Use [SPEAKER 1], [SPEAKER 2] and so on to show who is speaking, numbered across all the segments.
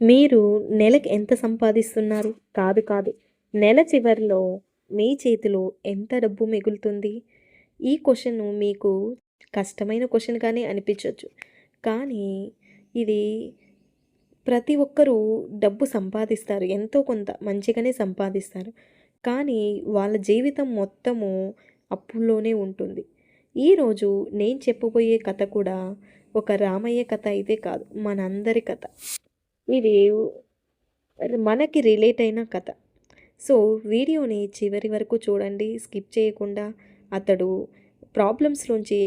[SPEAKER 1] మీరు నెలకు ఎంత సంపాదిస్తున్నారు? కాదు, కాదు. నెల చివరిలో మీ చేతిలో ఎంత డబ్బు మిగులుతుంది? ఈ క్వశ్చన్ మీకు కష్టమైన క్వశ్చన్గానే అనిపించవచ్చు కానీ ఇది ప్రతి ఒక్కరూ డబ్బు సంపాదిస్తారు. ఎంతో కొంత మంచిగానే సంపాదిస్తారు. కానీ వాళ్ళ జీవితం మొత్తము అప్పుల్లోనే ఉంటుంది. ఈరోజు నేను చెప్పబోయే కథ కూడా ఒక రామయ్య కథ అయితే కాదు. మనందరి కథ. ఇది మనకి రిలేట్ అయిన కథ. సో, వీడియోని చివరి వరకు చూడండి స్కిప్ చేయకుండా. అతడు ప్రాబ్లమ్స్‌లోంచి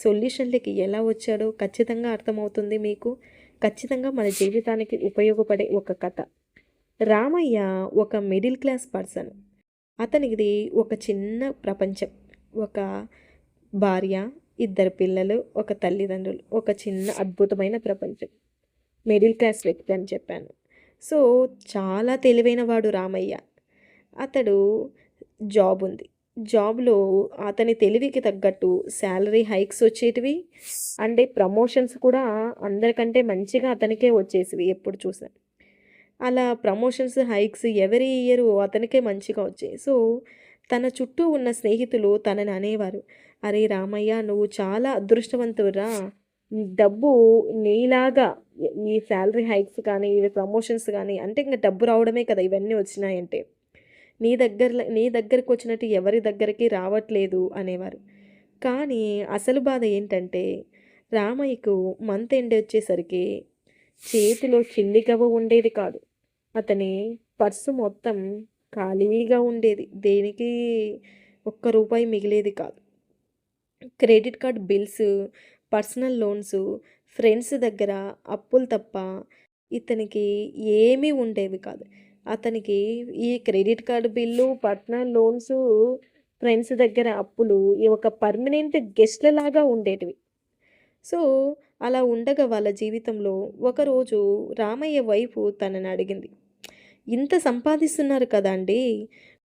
[SPEAKER 1] సొల్యూషన్‌లకి ఎలా వచ్చాడో ఖచ్చితంగా అర్థమవుతుంది మీకు. ఖచ్చితంగా మన జీవితానికి ఉపయోగపడే ఒక కథ. రామయ్య ఒక మిడిల్ క్లాస్ పర్సన్. అతనిది ఒక చిన్న ప్రపంచం. ఒక భార్య, ఇద్దరు పిల్లలు, ఒక తల్లిదండ్రులు. ఒక చిన్న అద్భుతమైన ప్రపంచం. మిడిల్ క్లాస్ వ్యక్తి అని చెప్పాను. సో, చాలా తెలివైన వాడు రామయ్య. అతడు జాబ్ ఉంది. జాబ్‌లో అతని తెలివికి తగ్గట్టు శాలరీ హైక్స్ వచ్చేటివి. అంటే ప్రమోషన్స్ కూడా అందరికంటే మంచిగా అతనికే వచ్చేసివి ఎప్పుడు చూసినా. అలా ప్రమోషన్స్, హైక్స్ ఎవరీ ఇయర్ అతనికే మంచిగా వచ్చాయి. సో, తన చుట్టూ ఉన్న స్నేహితులు తనని అనేవారు. "అరే రామయ్య నువ్వు చాలా అదృష్టవంతుడురా. డబ్బు నీలాగా ఈ శాలరీ హైక్స్ కానీ, ఇవి ప్రమోషన్స్ కానీ అంటే ఇంకా డబ్బు రావడమే కదా! ఇవన్నీ వచ్చినాయంటే. నీ దగ్గరలో నీ దగ్గరకొచ్చినట్టు ఎవరి దగ్గరికి రావట్లేదు" అనేవారు. కానీ అసలు బాధ ఏంటంటే రామయ్యకు మంత్ ఎండ్ వచ్చేసరికి చేతిలో చిల్లిగవ్వ ఉండేది కాదు. అతని పర్సు మొత్తం ఖాళీగా ఉండేది. దేనికి ఒక్క రూపాయి మిగిలేది కాదు. Credit card bills, personal loans, friends దగ్గర అప్పులు తప్ప ఇతనికి ఏమీ ఉండేవి కాదు. అతనికి ఈ credit card bill, personal loans, friends దగ్గర అప్పులు ఈ ఒక పర్మనెంట్ గెస్ట్‌లలాగా ఉండేటివి. సో, అలా ఉండగా వాళ్ళ జీవితంలో ఒకరోజు రామయ్య వైపు తనని అడిగింది. "ఇంత సంపాదిస్తున్నారు కదండీ!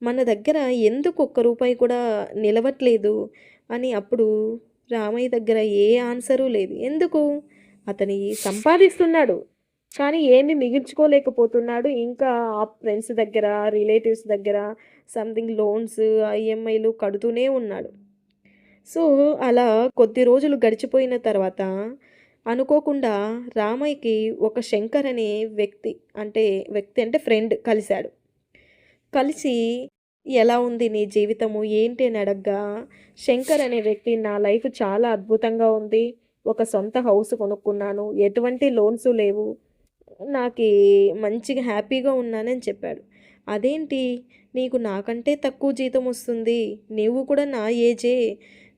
[SPEAKER 1] మన దగ్గర ఎందుకు ఒక్క రూపాయి కూడా నిలవట్లేదు" అని అప్పుడు రామయ్య దగ్గర ఏ ఆన్సరు లేదు. ఎందుకు? అతని సంపాదిస్తున్నాడు. కానీ ఏమి మిగిల్చుకోలేకపోతున్నాడు. ఇంకా ఆ ఫ్రెండ్స్ దగ్గర, రిలేటివ్స్ దగ్గర సంథింగ్ లోన్స్, ఈఎంఐలు కడుతూనే ఉన్నాడు. సో, అలా కొద్ది రోజులు గడిచిపోయిన తర్వాత అనుకోకుండా రామయ్యకి ఒక శంకర్ అనే వ్యక్తి అంటే వ్యక్తి అంటే ఫ్రెండ్ కలిశాడు కలిసి "ఎలా ఉంది నీ జీవితము? ఏంటి?" అని అడగ్గా శంకర్ అనే వ్యక్తి "నా లైఫ్ చాలా అద్భుతంగా ఉంది. ఒక సొంత హౌస్ కొనుక్కున్నాను. ఎటువంటి లోన్స్ లేవు. నాకు మంచిగా హ్యాపీగా ఉన్నానని" చెప్పాడు. "అదేంటి నీకు నాకంటే తక్కువ జీతం వస్తుంది. నువ్వు కూడా నా ఏజే.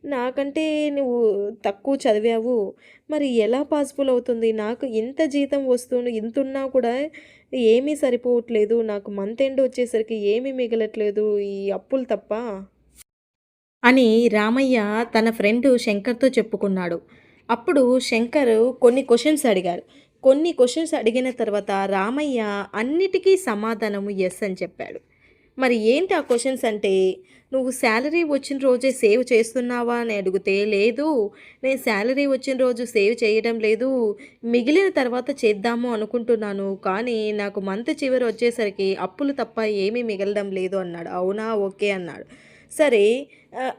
[SPEAKER 1] నాకంటే నువ్వు తక్కువ చదివావు. మరి ఎలా పాసిబుల్ అవుతుంది? నాకు ఇంత జీతం వస్తుంది ఇంతున్నా కూడా ఏమీ సరిపోవట్లేదు. నాకు మంత్ ఎండ్ వచ్చేసరికి ఏమీ మిగలట్లేదు. ఈ అప్పులు తప్ప" అని రామయ్య తన ఫ్రెండ్ శంకర్‌తో చెప్పుకున్నాడు. అప్పుడు శంకర్ కొన్ని క్వశ్చన్స్ అడిగారు. కొన్ని క్వశ్చన్స్ అడిగిన తర్వాత రామయ్య అన్నిటికీ సమాధానం ఎస్ అని చెప్పాడు. మరి ఏంటి ఆ క్వశ్చన్స్ అంటే "నువ్వు శాలరీ వచ్చిన రోజే సేవ్ చేస్తున్నావా?" అని అడిగితే "లేదు. నేను శాలరీ వచ్చిన రోజు సేవ్ చేయడం లేదు. మిగిలిన తర్వాత చేద్దాము అనుకుంటున్నాను. కానీ నాకు మంత్ చివరి వచ్చేసరికి అప్పులు తప్ప ఏమీ మిగలడం లేదు" అన్నాడు. "అవునా? ఓకే" అన్నాడు. సరే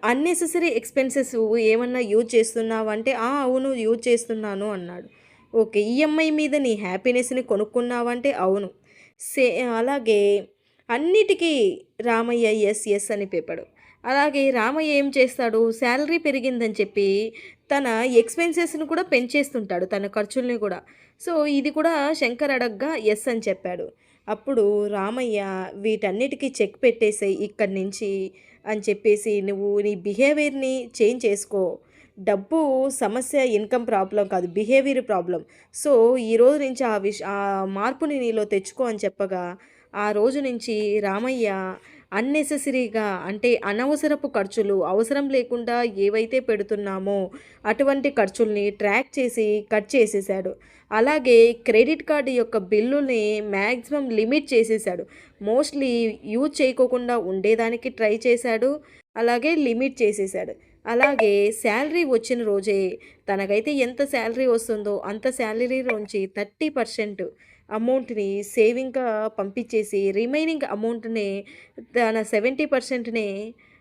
[SPEAKER 1] అన్నెసెసరీ ఎక్స్‌పెన్సెస్ ఏమన్నా యూజ్ చేస్తున్నావా? అంటే "ఆ! అవును యూజ్ చేస్తున్నాను" అన్నాడు. "ఓకే. ఈఎంఐ మీద నీ హ్యాపీనెస్‌ని కొనుక్కున్నావంటే "అవును." సే అలాగే అన్నిటికీ రామయ్య ఎస్ ఎస్ అని చెప్పాడు. అలాగే రామయ్య ఏం చేస్తాడు శాలరీ పెరిగిందని చెప్పి తన ఎక్స్‌పెన్సెస్‌ని కూడా పెంచేస్తుంటాడు. తన ఖర్చుల్ని కూడా. సో, ఇది కూడా శంకర్ అడగ్గా ఎస్ అని చెప్పాడు. అప్పుడు రామయ్య వీటన్నిటికీ చెక్ పెట్టేసాయి ఇక్కడి నుంచి" అని చెప్పేసి "నువ్వు నీ బిహేవియర్‌ని చేంజ్ చేసుకో. డబ్బు సమస్య ఇన్‌కమ్ ప్రాబ్లం కాదు. బిహేవియర్ ప్రాబ్లం సో, ఈరోజు నుంచి ఆ విష ఆ మార్పుని నీలో తెచ్చుకో" అని చెప్పగా ఆ రోజు నుంచి రామయ్య అన్నెసెసరీగా అంటే అనవసరపు ఖర్చులు అవసరం లేకుండా ఏవైతే పెడుతున్నామో అటువంటి ఖర్చుల్ని ట్రాక్ చేసి కట్ చేసేసాడు. అలాగే క్రెడిట్ కార్డు యొక్క బిల్లుల్ని మ్యాక్సిమం లిమిట్ చేసేసాడు. మోస్ట్‌లీ యూజ్ చేయకోకుండా ఉండేదానికి ట్రై చేశాడు. అలాగే లిమిట్ చేసేసాడు. అలాగే శాలరీ వచ్చిన రోజే తనకైతే ఎంత శాలరీ వస్తుందో అంత శాలరీలోంచి థర్టీ పర్సెంట్ అమౌంట్‌ని సేవింగ్‌గా పంపించేసి రిమైనింగ్ అమౌంట్‌ని తన 70%ని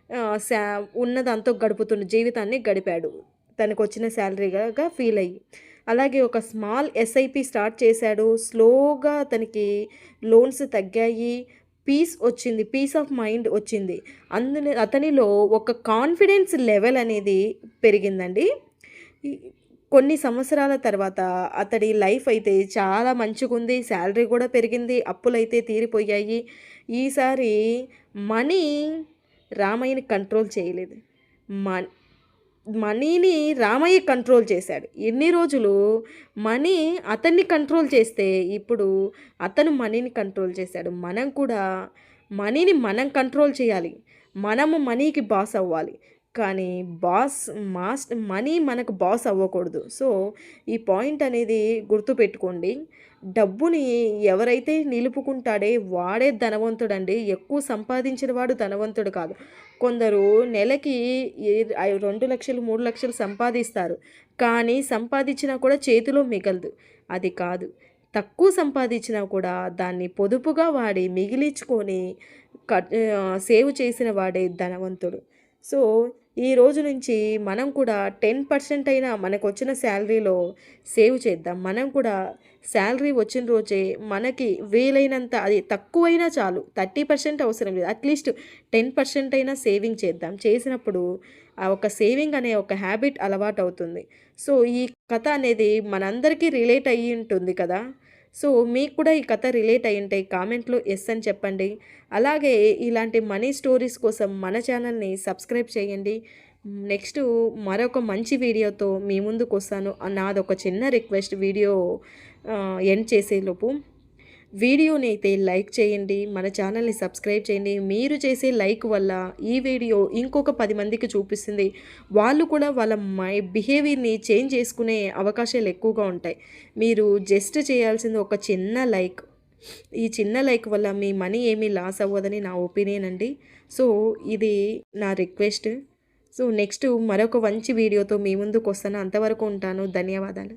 [SPEAKER 1] ఆహ్, సా ఉన్న దాంతో గడుపుతున్న జీవితాన్ని గడిపాడు. తనకు వచ్చిన శాలరీగా ఫీల్ అయ్యి. అలాగే ఒక స్మాల్ ఎస్ఐపి స్టార్ట్ చేశాడు. స్లోగా అతనికి లోన్స్ తగ్గాయి. పీస్ వచ్చింది. పీస్ ఆఫ్ మైండ్ వచ్చింది. అందులో అతనిలో ఒక కాన్ఫిడెన్స్ లెవెల్ అనేది పెరిగిందండి. కొన్ని సంవత్సరాల తర్వాత అతడి లైఫ్ అయితే చాలా మంచిగుంది. శాలరీ కూడా పెరిగింది. అప్పులైతే తీరిపోయాయి. ఈసారి మనీ రామయ్యని కంట్రోల్ చేయలేదు. మ మనీని రామయ్య కంట్రోల్ చేశాడు. ఎన్ని రోజులు మనీ అతన్ని కంట్రోల్ చేస్తే, ఇప్పుడు అతను మనీని కంట్రోల్ చేశాడు. మనం కూడా మనీని మనం కంట్రోల్ చేయాలి. మనము మనీకి బాస్ అవ్వాలి. కానీ బాస్ మాస్ మనీ మనకు బాస్ అవ్వకూడదు. సో, ఈ పాయింట్ అనేది గుర్తుపెట్టుకోండి. డబ్బుని ఎవరైతే నిలుపుకుంటాడే వాడే ధనవంతుడండి. ఎక్కువ సంపాదించిన వాడు ధనవంతుడు కాదు. కొందరు నెలకి రెండు లక్షలు మూడు లక్షలు సంపాదిస్తారు. కానీ సంపాదించినా కూడా చేతిలో మిగలదు. అది కాదు. తక్కువ సంపాదించినా కూడా దాన్ని పొదుపుగా వాడి మిగిలించుకొని కట్ సేవ్ చేసిన వాడే ధనవంతుడు. సో, ఈ రోజు నుంచి మనం కూడా 10% అయినా మనకొచ్చిన శాలరీలో సేవ్ చేద్దాం. మనం కూడా శాలరీ వచ్చిన రోజే మనకి వీలైనంత అది తక్కువైనా చాలు. 30% అవసరం లేదు. అట్‌లీస్ట్ 10% అయినా సేవింగ్ చేద్దాం. చేసినప్పుడు ఆ ఒక సేవింగ్ అనే ఒక హ్యాబిట్ అలవాటు అవుతుంది సో, ఈ కథ అనేది మనందరికీ రిలేట్ అయ్యి ఉంటుంది కదా! సో, మీకు కూడా ఈ కథ రిలేట్ అయ్యుంటే కామెంట్‌లో ఎస్ అని చెప్పండి. అలాగే ఇలాంటి మనీ స్టోరీస్ కోసం మన ఛానల్‌ని సబ్స్క్రైబ్ చేయండి. నెక్స్ట్ మరొక మంచి వీడియోతో మీ ముందుకొస్తాను. నాదొక చిన్న రిక్వెస్ట్ వీడియో ఎండ్ చేసేలోపు. వీడియోని అయితే లైక్ చేయండి. మన ఛానల్‌ని సబ్స్క్రైబ్ చేయండి. మీరు చేసే లైక్ వల్ల ఈ వీడియో ఇంకొక పది మందికి చూపిస్తుంది. వాళ్ళు కూడా వాళ్ళ మై బిహేవియర్‌ని చేంజ్ చేసుకునే అవకాశాలు ఎక్కువగా ఉంటాయి. మీరు జస్ట్ చేయాల్సింది ఒక చిన్న లైక్. ఈ చిన్న లైక్ వల్ల మీ మనీ ఏమీ లాస్ అవ్వదని నా ఒపీనియన్ అండి. సో, ఇది నా రిక్వెస్ట్. సో, నెక్స్ట్ మరొక మంచి వీడియోతో మీ ముందుకొస్తాను. అంతవరకు ఉంటాను. ధన్యవాదాలు.